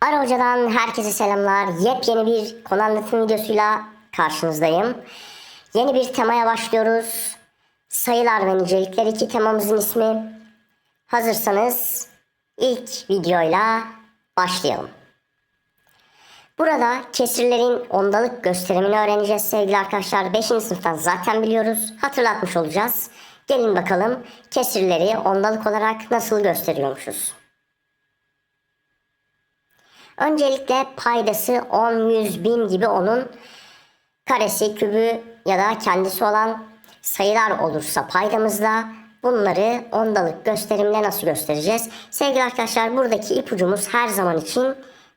Ara Hoca'dan herkese selamlar. Yepyeni bir konu anlatım videosuyla karşınızdayım. Yeni bir temaya başlıyoruz. Sayılar ve nicelikler iki temamızın ismi. Hazırsanız ilk videoyla başlayalım. Burada kesirlerin ondalık gösterimini öğreneceğiz sevgili arkadaşlar. 5. sınıftan zaten biliyoruz. Hatırlatmış olacağız. Gelin bakalım kesirleri ondalık olarak nasıl gösteriyormuşuz. Öncelikle paydası 10, 100, 1000 gibi onun karesi, kübü ya da kendisi olan sayılar olursa paydamızda bunları ondalık gösterimle nasıl göstereceğiz? Sevgili arkadaşlar buradaki ipucumuz her zaman için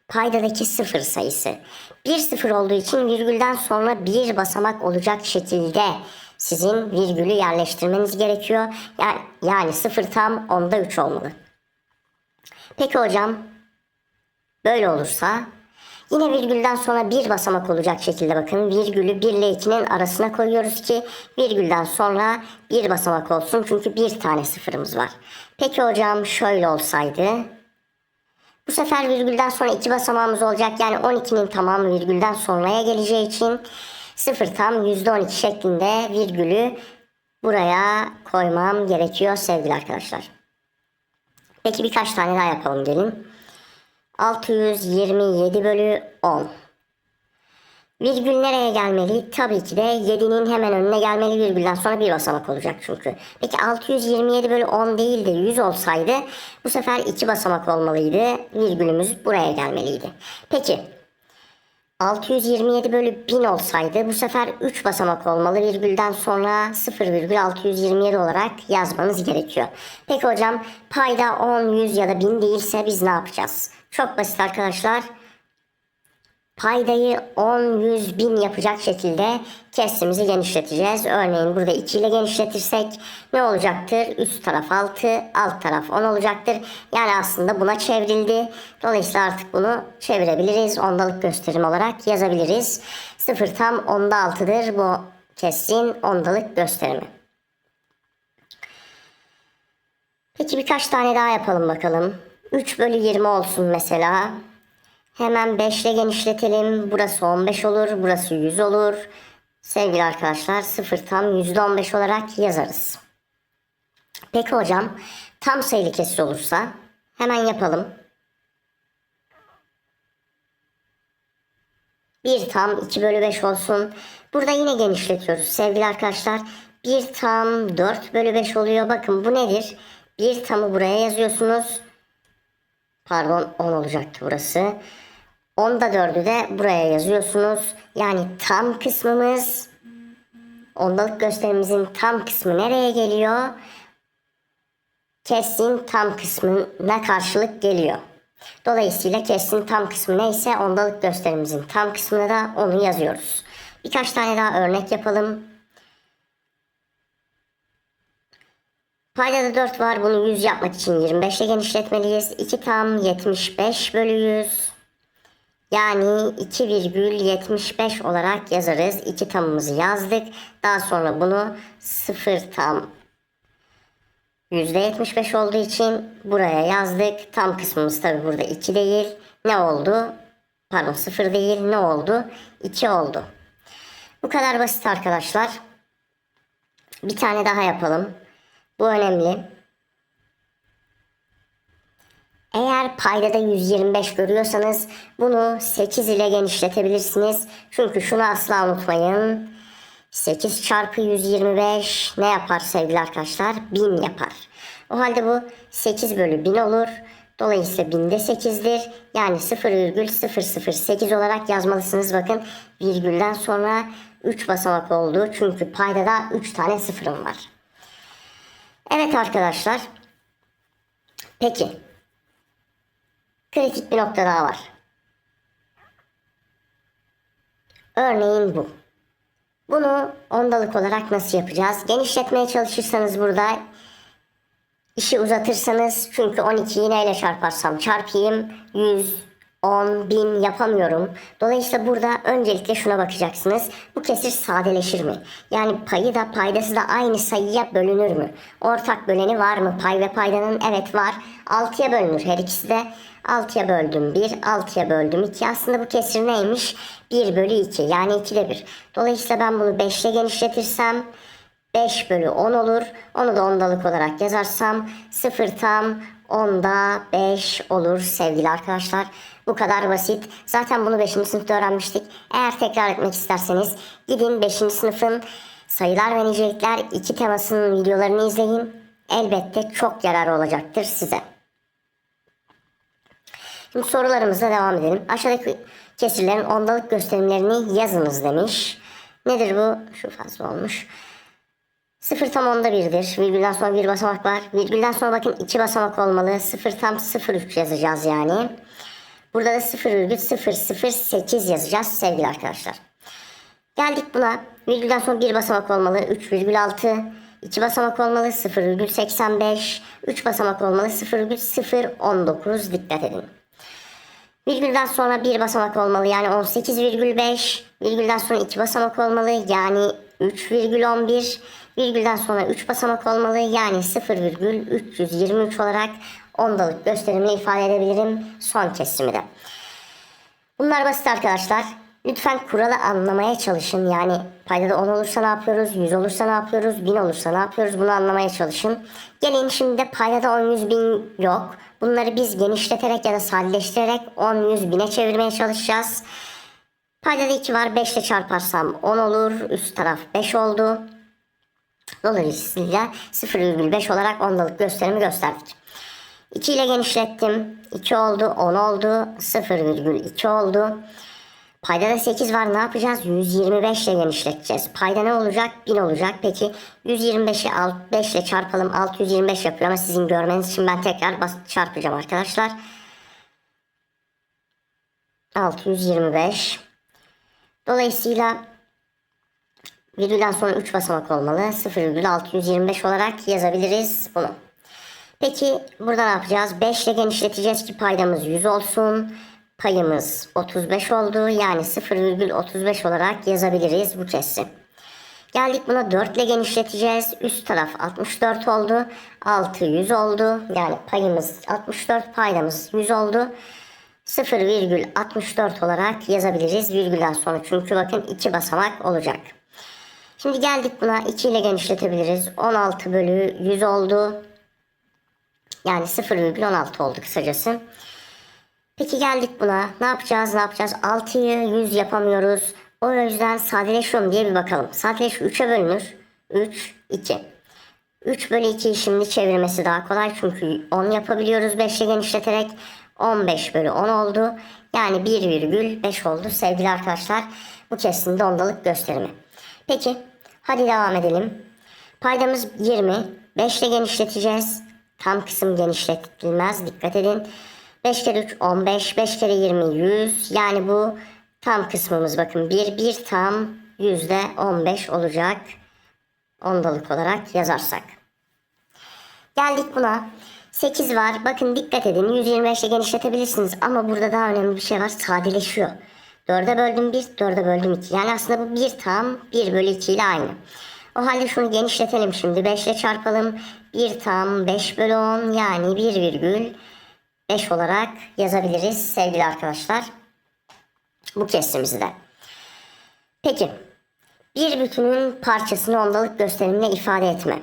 paydadaki sıfır sayısı. Bir sıfır olduğu için virgülden sonra bir basamak olacak şekilde sizin virgülü yerleştirmeniz gerekiyor. Yani, sıfır tam onda 3 olmalı. Peki hocam Böyle olursa yine virgülden sonra bir basamak olacak şekilde bakın virgülü 1 ile 2'nin arasına koyuyoruz ki virgülden sonra bir basamak olsun çünkü bir tane sıfırımız var. Peki hocam şöyle olsaydı bu sefer virgülden sonra iki basamağımız olacak yani 12'nin tamamı virgülden sonraya geleceği için 0 tam %12 şeklinde virgülü buraya koymam gerekiyor sevgili arkadaşlar. Peki birkaç tane daha yapalım gelin. 627 bölü 10. Virgül nereye gelmeli? Tabii ki de 7'nin hemen önüne gelmeli virgülden sonra bir basamak olacak çünkü. Peki 627 bölü 10 değil de 100 olsaydı bu sefer iki basamak olmalıydı. Virgülümüz buraya gelmeliydi. Peki 627 bölü 1000 olsaydı bu sefer 3 basamak olmalı. Virgülden sonra 0,627 olarak yazmanız gerekiyor. Peki hocam payda 10, 100 ya da 1000 değilse biz ne yapacağız? Çok basit arkadaşlar. Paydayı 10, 100, 1000 yapacak şekilde kesrimizi genişleteceğiz. Örneğin burada 2 ile genişletirsek ne olacaktır? Üst taraf 6, alt taraf 10 olacaktır. Yani aslında buna çevrildi. Dolayısıyla artık bunu çevirebiliriz. Ondalık gösterim olarak yazabiliriz. 0 tam onda 6'dır bu kesrin ondalık gösterimi. Peki birkaç tane daha yapalım bakalım. 3 bölü 20 olsun mesela. Hemen 5 ile genişletelim. Burası 15 olur. Burası 100 olur. Sevgili arkadaşlar 0 tam %15 olarak yazarız. Peki hocam tam sayılı kesir olursa hemen yapalım. 1 tam 2 bölü 5 olsun. Burada yine genişletiyoruz sevgili arkadaşlar. 1 tam 4 bölü 5 oluyor. Bakın bu nedir? 1 tamı buraya yazıyorsunuz. Pardon 10 olacaktı burası. 10'da 4'ü de buraya yazıyorsunuz. Yani tam kısmımız ondalık gösterimizin tam kısmı nereye geliyor? Kesin tam kısmına karşılık geliyor. Dolayısıyla kesin tam kısmı neyse ondalık gösterimizin tam kısmına da onu yazıyoruz. Birkaç tane daha örnek yapalım. Paydada 4 var. Bunu 100 yapmak için 25 ile genişletmeliyiz. 2 tam 75 bölü 100. Yani 2,75 olarak yazarız. 2 tamımızı yazdık. Daha sonra bunu 0 tam %75 olduğu için buraya yazdık. Tam kısmımız tabi burada 2 değil. Ne oldu? Pardon 0 değil. Ne oldu? 2 oldu. Bu kadar basit arkadaşlar. Bir tane daha yapalım. Bu önemli. Eğer paydada 125 görüyorsanız bunu 8 ile genişletebilirsiniz. Çünkü şunu asla unutmayın. 8 çarpı 125 ne yapar sevgili arkadaşlar? 1000 yapar. O halde bu 8 bölü 1000 olur. Dolayısıyla 1000'de 8'dir. Yani 0,008 olarak yazmalısınız. Bakın virgülden sonra 3 basamak oldu. Çünkü paydada 3 tane sıfırım var. Evet arkadaşlar. Peki. Kritik bir nokta daha var. Örneğin bu. Bunu ondalık olarak nasıl yapacağız? Genişletmeye çalışırsanız burada işi uzatırsanız çünkü 12'yi neyle çarparsam çarpayım 100, 10, 1000 yapamıyorum. Dolayısıyla burada öncelikle şuna bakacaksınız. Bu kesir sadeleşir mi? Yani payı da paydası da aynı sayıya bölünür mü? Ortak böleni var mı? Pay ve paydanın evet var. 6'ya bölünür her ikisi de. 6'ya böldüm 1, 6'ya böldüm 2. Aslında bu kesir neymiş? 1 bölü 2 yani 2'de 1. Dolayısıyla ben bunu 5 ile genişletirsem 5 bölü 10 olur. Onu da ondalık olarak yazarsam 0 tam 10'da 5 olur sevgili arkadaşlar. Bu kadar basit. Zaten bunu 5. sınıfta öğrenmiştik. Eğer tekrar etmek isterseniz gidin 5. sınıfın sayılar ve nicelikler 2 temasının videolarını izleyin. Elbette çok yararı olacaktır size. Şimdi sorularımıza devam edelim. Aşağıdaki kesirlerin ondalık gösterimlerini yazınız demiş. Nedir bu? Şu fazla olmuş. 0 tam onda birdir. Virgülden sonra bir basamak var. Virgülden sonra bakın iki basamak olmalı. 0 tam 0,3 yazacağız yani. Burada da 0,008 yazacağız sevgili arkadaşlar. Geldik buna. Virgülden sonra bir basamak olmalı. 3,6. 2 basamak olmalı. 0,85. 3 basamak olmalı. 0,019. Dikkat edin. Virgülden sonra bir basamak olmalı yani 18,5. Virgülden sonra iki basamak olmalı yani 3,11. Virgülden sonra 3 basamak olmalı yani 0,323 olarak ondalık gösterimle ifade edebilirim son kesimi de. Bunlar basit arkadaşlar. Lütfen kuralı anlamaya çalışın. Yani paydada 10 olursa ne yapıyoruz? 100 olursa ne yapıyoruz? 1000 olursa ne yapıyoruz? Bunu anlamaya çalışın. Gelin şimdi de paydada 10 100 bin yok. Bunları biz genişleterek ya da sadeleştirerek 10 100 bine çevirmeye çalışacağız. Paydada 2 var. 5 ile çarparsam 10 olur. Üst taraf 5 oldu. Dolayısıyla 0,5 olarak ondalık gösterimi gösterdik. 2 ile genişlettim. 2 oldu, 10 oldu, 0,2 oldu. Paydada 8 var ne yapacağız? 125 ile genişleteceğiz. Payda ne olacak? 1000 olacak. Peki 125'i 5 ile çarpalım. 625 yapıyor ama sizin görmeniz için ben tekrar basit çarpacağım arkadaşlar. 625. Dolayısıyla virgülden sonra 3 basamak olmalı. 0,625 olarak yazabiliriz bunu. Peki burada ne yapacağız? 5 ile genişleteceğiz ki paydamız 100 olsun. Payımız 35 oldu. Yani 0,35 olarak yazabiliriz bu kesri. Geldik buna 4 ile genişleteceğiz. Üst taraf 64 oldu. 6 100 oldu. Yani payımız 64 paydamız 100 oldu. 0,64 olarak yazabiliriz virgülden sonra. Çünkü bakın 2 basamak olacak. Şimdi geldik buna 2 ile genişletebiliriz. 16 bölü 100 oldu. Yani 0,16 oldu kısacası. Peki geldik buna. Ne yapacağız? Ne yapacağız? 6'yı 100 yapamıyoruz. O yüzden sadeleşiyorum diye bir bakalım. Sadeleş 3'e bölünür. 3, 2. 3 bölü 2'yi şimdi çevirmesi daha kolay. Çünkü 10 yapabiliyoruz 5 ile genişleterek. 15 bölü 10 oldu. Yani 1,5 oldu sevgili arkadaşlar. Bu kesinlikle ondalık gösterimi. Peki hadi devam edelim. Paydamız 20. 5 ile genişleteceğiz. Tam kısım genişletilmez. Dikkat edin. 5 kere 3 15. 5 kere 20 100. Yani bu tam kısmımız bakın. 1 1 tam yüzde 15 olacak. Ondalık olarak yazarsak. Geldik buna. 8 var. Bakın dikkat edin. 125 ile genişletebilirsiniz. Ama burada daha önemli bir şey var. Sadeleşiyor. 4'e böldüm 1, 4'e böldüm 2. Yani aslında bu 1 tam 1 bölü 2 ile aynı. O halde şunu genişletelim şimdi. 5 ile çarpalım. 1 tam 5 bölü 10 yani 1,5 olarak yazabiliriz sevgili arkadaşlar. Bu kesrimizi de. Peki. Bir bütünün parçasını ondalık gösterimle ifade etme.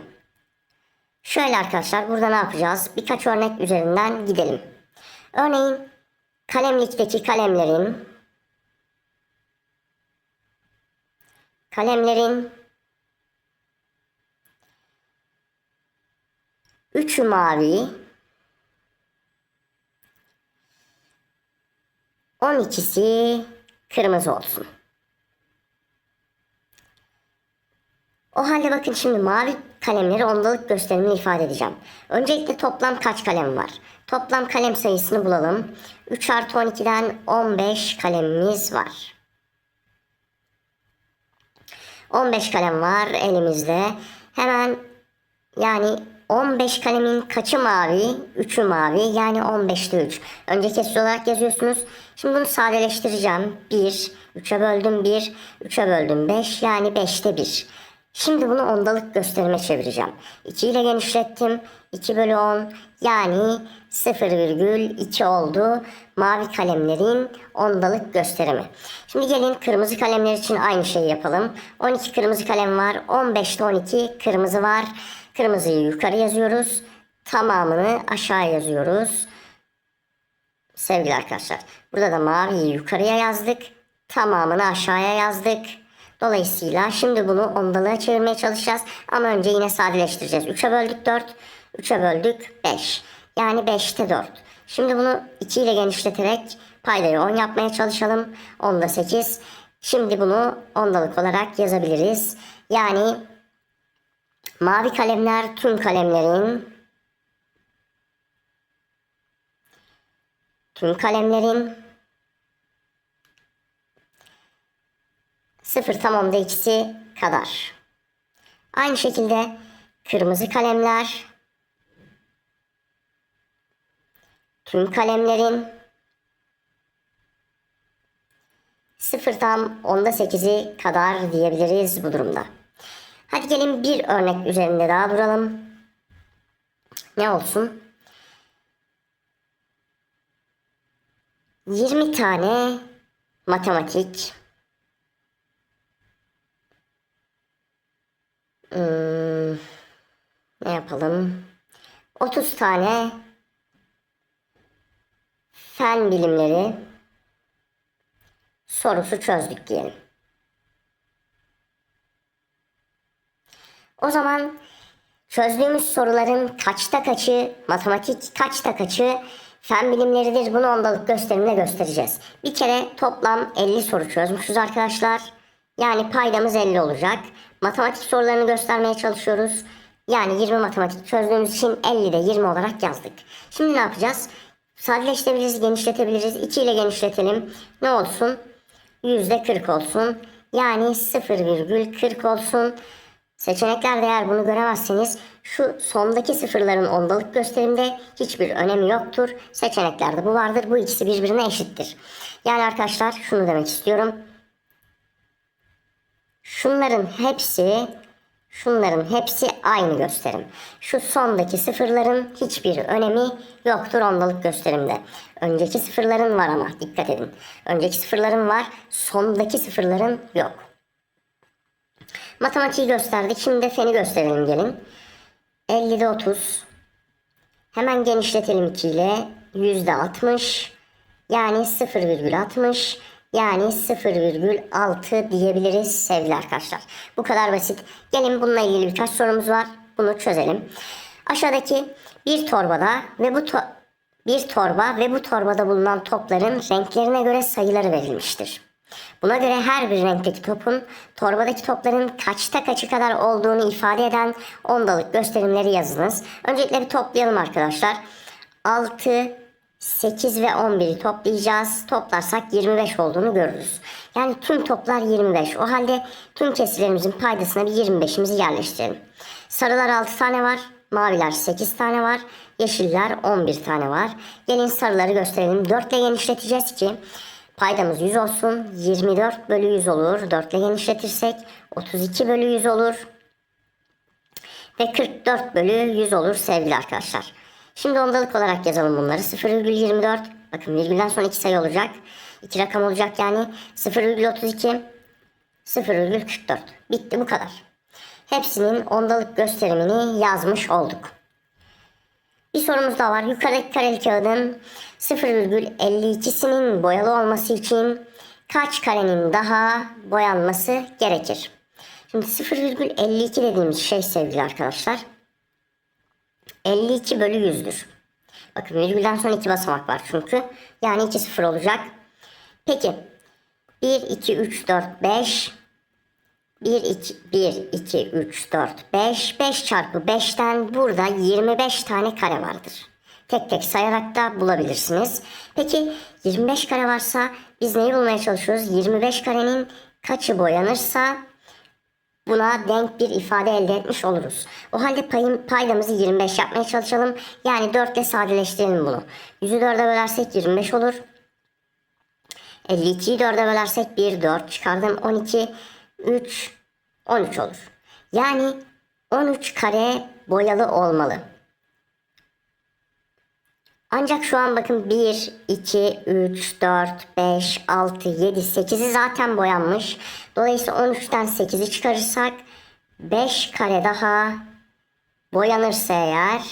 Şöyle arkadaşlar burada ne yapacağız? Birkaç örnek üzerinden gidelim. Örneğin kalemlikteki kalemlerin kalemlerin üçü mavi 12'si kırmızı olsun. O halde bakın şimdi mavi kalemleri ondalık gösterimini ifade edeceğim. Öncelikle toplam kaç kalem var? Toplam kalem sayısını bulalım. 3 artı 12'den 15 kalemimiz var. 15 kalem var elimizde. Hemen yani 15 kalemin kaçı mavi? 3'ü mavi. Yani 15'te 3. Önce kesici olarak yazıyorsunuz. Şimdi bunu sadeleştireceğim. 1, 3'e böldüm 1, 3'e böldüm 5. Yani 5'te 1. Şimdi bunu ondalık gösterime çevireceğim. 2 ile genişlettim. 2 bölü 10 yani 0,2 oldu. Mavi kalemlerin ondalık gösterimi. Şimdi gelin kırmızı kalemler için aynı şeyi yapalım. 12 kırmızı kalem var. 15'te 12 kırmızı var. Kırmızıyı yukarı yazıyoruz. Tamamını aşağı yazıyoruz. Sevgili arkadaşlar. Burada da maviyi yukarıya yazdık. Tamamını aşağıya yazdık. Dolayısıyla şimdi bunu ondalığa çevirmeye çalışacağız. Ama önce yine sadeleştireceğiz. 3'e böldük 4. 3'e böldük 5. Yani 5'te 4. Şimdi bunu 2 ile genişleterek paydayı 10 yapmaya çalışalım. 10'da 8. Şimdi bunu ondalık olarak yazabiliriz. Yani mavi kalemler tüm kalemlerin tüm kalemlerin sıfır tam onda ikisi kadar. Aynı şekilde kırmızı kalemler tüm kalemlerin sıfır tam onda sekizi kadar diyebiliriz bu durumda. Hadi gelin bir örnek üzerinde daha duralım. Ne olsun? 20 tane matematik Hmm, ne yapalım? 30 tane fen bilimleri sorusu çözdük diyelim. O zaman çözdüğümüz soruların kaçta kaçı matematik, kaçta kaçı fen bilimleridir. Bunu ondalık gösterimle göstereceğiz. Bir kere toplam 50 soru çözmüşüz arkadaşlar. Yani paydamız 50 olacak. Matematik sorularını göstermeye çalışıyoruz. Yani 20 matematik çözdüğümüz için 50 de 20 olarak yazdık. Şimdi ne yapacağız? Sadeleştirebiliriz, genişletebiliriz. 2 ile genişletelim. Ne olsun? %40 olsun. Yani 0,40 olsun. Seçeneklerde eğer bunu göremezseniz şu sondaki sıfırların ondalık gösterimde hiçbir önemi yoktur. Seçeneklerde bu vardır. Bu ikisi birbirine eşittir. Yani arkadaşlar şunu demek istiyorum. Şunların hepsi şunların hepsi aynı gösterim. Şu sondaki sıfırların hiçbir önemi yoktur ondalık gösterimde. Önceki sıfırların var ama dikkat edin. Önceki sıfırların var, sondaki sıfırların yok. Matematiği gösterdik. Şimdi de feni gösterelim gelin. 50'de 30. Hemen genişletelim 2 ile. %60. Yani 0,60. Yani 0,6 diyebiliriz sevgili arkadaşlar. Bu kadar basit. Gelin bununla ilgili birkaç sorumuz var. Bunu çözelim. Aşağıdaki bir torbada ve bu to bir torba ve bu torbada bulunan topların renklerine göre sayıları verilmiştir. Buna göre her bir renkteki topun torbadaki topların kaçta kaçı kadar olduğunu ifade eden ondalık gösterimleri yazınız. Öncelikle bir toplayalım arkadaşlar. 6, 8 ve 11'i toplayacağız. Toplarsak 25 olduğunu görürüz. Yani tüm toplar 25. O halde tüm kesirlerimizin paydasına bir 25'imizi yerleştirelim. Sarılar 6 tane var. Maviler 8 tane var. Yeşiller 11 tane var. Gelin sarıları gösterelim. 4 ile genişleteceğiz ki paydamız 100 olsun. 24 bölü 100 olur. 4 ile genişletirsek 32 bölü 100 olur. Ve 44 bölü 100 olur sevgili arkadaşlar. Şimdi ondalık olarak yazalım bunları. 0,24 bakın virgülden sonra iki sayı olacak. İki rakam olacak yani 0,32 0,44 bitti bu kadar. Hepsinin ondalık gösterimini yazmış olduk. Bir sorumuz daha var. Yukarıdaki kareli kağıdın 0,52'sinin boyalı olması için kaç karenin daha boyanması gerekir? Şimdi 0,52 dediğimiz şey sevgili arkadaşlar 52 bölü 100'dür. Bakın virgülden sonra iki basamak var çünkü. Yani 2 sıfır olacak. Peki 1, 2, 3, 4, 5 1, 2, 1, 2, 3, 4, 5 5 çarpı 5'ten burada 25 tane kare vardır. Tek tek sayarak da bulabilirsiniz. Peki 25 kare varsa biz neyi bulmaya çalışıyoruz? 25 karenin kaçı boyanırsa buna denk bir ifade elde etmiş oluruz. O halde payım, paydamızı 25 yapmaya çalışalım. Yani 4 ile sadeleştirelim bunu. 100'ü 4'e bölersek 25 olur. 52'yi 4'e bölersek 1, 4 çıkardım 12, 3, 13 olur. Yani 13 kare boyalı olmalı. Ancak şu an bakın 1, 2, 3, 4, 5, 6, 7, 8'i zaten boyanmış. Dolayısıyla 13'ten 8'i çıkarırsak 5 kare daha boyanırsa eğer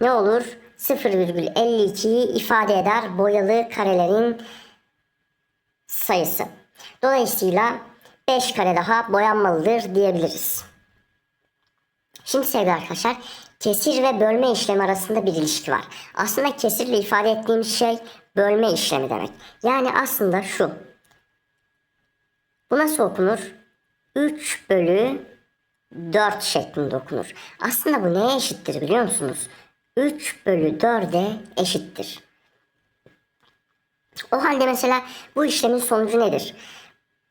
ne olur? 0,52'yi ifade eder boyalı karelerin sayısı. Dolayısıyla 5 kare daha boyanmalıdır diyebiliriz. Şimdi sevgili arkadaşlar kesir ve bölme işlemi arasında bir ilişki var. Aslında kesirle ifade ettiğimiz şey bölme işlemi demek. Yani aslında şu. Bu nasıl okunur? 3 bölü 4 şeklinde okunur. Aslında bu neye eşittir biliyor musunuz? 3 bölü 4'e eşittir. O halde mesela bu işlemin sonucu nedir?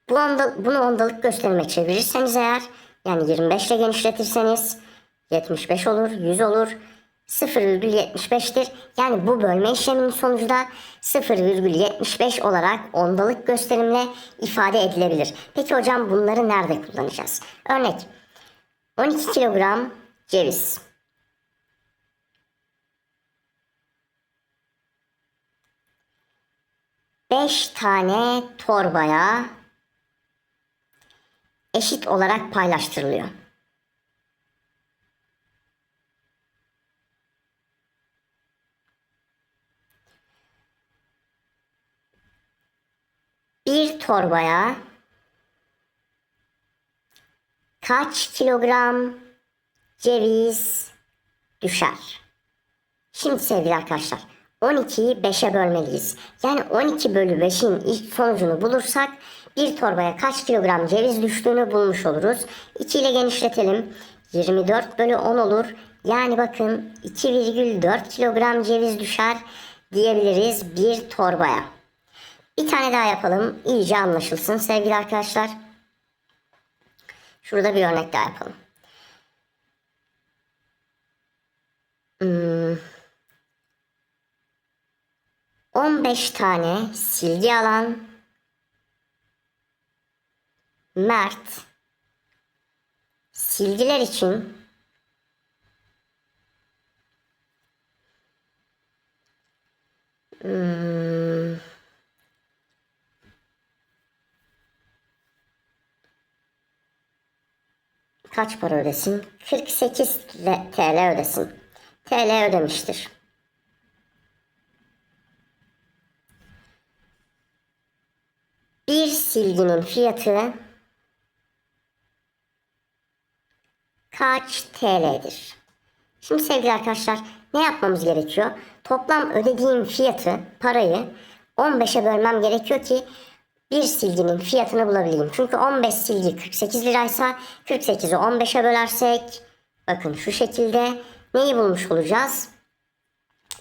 Bu onda, bunu ondalık gösterime çevirirseniz eğer yani 25 ile genişletirseniz 75 olur, 100 olur. 0,75'tir. Yani bu bölme işleminin sonucu da 0,75 olarak ondalık gösterimle ifade edilebilir. Peki hocam bunları nerede kullanacağız? Örnek 12 kilogram ceviz. Beş tane torbaya eşit olarak paylaştırılıyor. Bir torbaya kaç kilogram ceviz düşer? Şimdi sevgili arkadaşlar 12'yi 5'e bölmeliyiz. Yani 12 bölü 5'in ilk sonucunu bulursak bir torbaya kaç kilogram ceviz düştüğünü bulmuş oluruz. 2 ile genişletelim. 24 bölü 10 olur. Yani bakın 2,4 kilogram ceviz düşer diyebiliriz bir torbaya. Bir tane daha yapalım. İyice anlaşılsın sevgili arkadaşlar. Şurada bir örnek daha yapalım. Hmm. 15 tane silgi alan Mert silgiler için hmm, kaç para ödesin? 48 TL ödesin. TL ödemiştir. Bir silginin fiyatı kaç TL'dir? Şimdi sevgili arkadaşlar ne yapmamız gerekiyor? Toplam ödediğim fiyatı, parayı 15'e bölmem gerekiyor ki bir silginin fiyatını bulabileyim. Çünkü 15 silgi 48 liraysa 48'i 15'e bölersek bakın şu şekilde neyi bulmuş olacağız?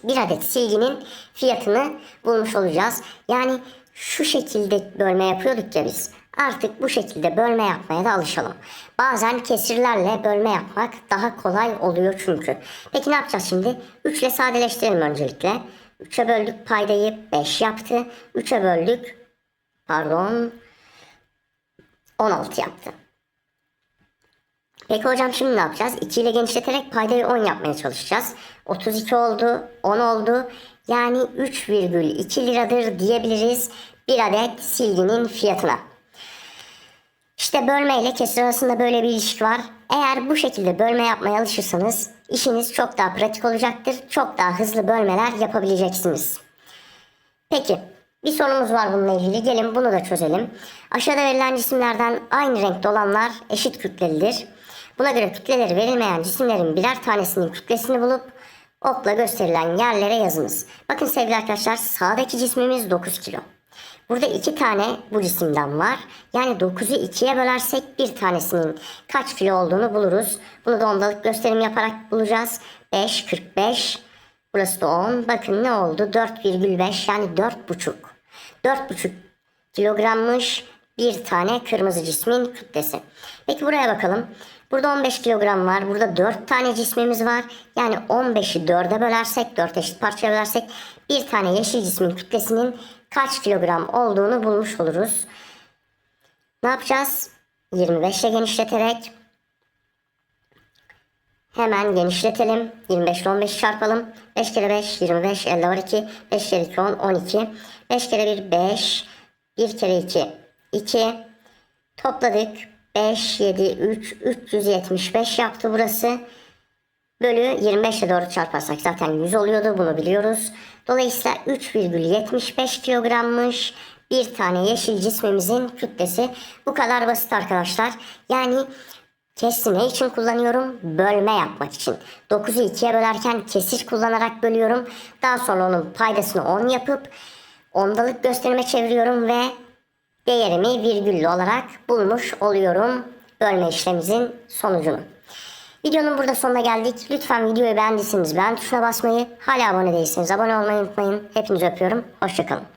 Bir adet silginin fiyatını bulmuş olacağız. Yani şu şekilde bölme yapıyorduk ya biz. Artık bu şekilde bölme yapmaya da alışalım. Bazen kesirlerle bölme yapmak daha kolay oluyor çünkü. Peki ne yapacağız şimdi? 3 ile sadeleştirelim öncelikle. 3'e böldük paydayı 5 yaptı. 3'e böldük pardon 16 yaptı. Peki hocam şimdi ne yapacağız? 2 ile genişleterek paydayı 10 yapmaya çalışacağız. 32 oldu, 10 oldu. Yani 3,2 liradır diyebiliriz bir adet silginin fiyatına. İşte bölme ile kesir arasında böyle bir ilişki var. Eğer bu şekilde bölme yapmaya alışırsanız işiniz çok daha pratik olacaktır. Çok daha hızlı bölmeler yapabileceksiniz. Peki bir sorumuz var bununla ilgili. Gelin bunu da çözelim. Aşağıda verilen cisimlerden aynı renkte olanlar eşit kütlelidir. Buna göre kütleleri verilmeyen cisimlerin birer tanesinin kütlesini bulup okla gösterilen yerlere yazınız. Bakın sevgili arkadaşlar sağdaki cismimiz 9 kilo. Burada iki tane bu cisimden var. Yani 9'u ikiye bölersek bir tanesinin kaç kilo olduğunu buluruz. Bunu da ondalık gösterim yaparak bulacağız. 5, 45. Burası da 10. Bakın ne oldu? 4,5 yani 4,5. 4,5 kilogrammış bir tane kırmızı cismin kütlesi. Peki buraya bakalım. Burada 15 kilogram var. Burada 4 tane cismimiz var. Yani 15'i 4'e bölersek, 4 eşit parçaya bölersek bir tane yeşil cismin kütlesinin kaç kilogram olduğunu bulmuş oluruz. Ne yapacağız? 25 ile genişleterek hemen genişletelim. 25 ile 15 çarpalım. 5 kere 5 25 elde var 2. 5 kere 2 10 12. 5 kere 1 5. 1 kere 2 2. Topladık. 5 7 3 375 yaptı burası. Bölü 25'e doğru çarparsak zaten 100 oluyordu bunu biliyoruz. Dolayısıyla 3,75 kilogrammış bir tane yeşil cismimizin kütlesi. Bu kadar basit arkadaşlar. Yani Kesti ne için kullanıyorum? Bölme yapmak için. 9'u 2'ye bölerken kesir kullanarak bölüyorum. Daha sonra onun paydasını 10 yapıp ondalık gösterime çeviriyorum ve değerimi virgüllü olarak bulmuş oluyorum bölme işlemimizin sonucunu. Videonun burada sonuna geldik. Lütfen videoyu beğendiyseniz beğen tuşuna basmayı, hala abone değilseniz abone olmayı unutmayın. Hepinizi öpüyorum. Hoşçakalın.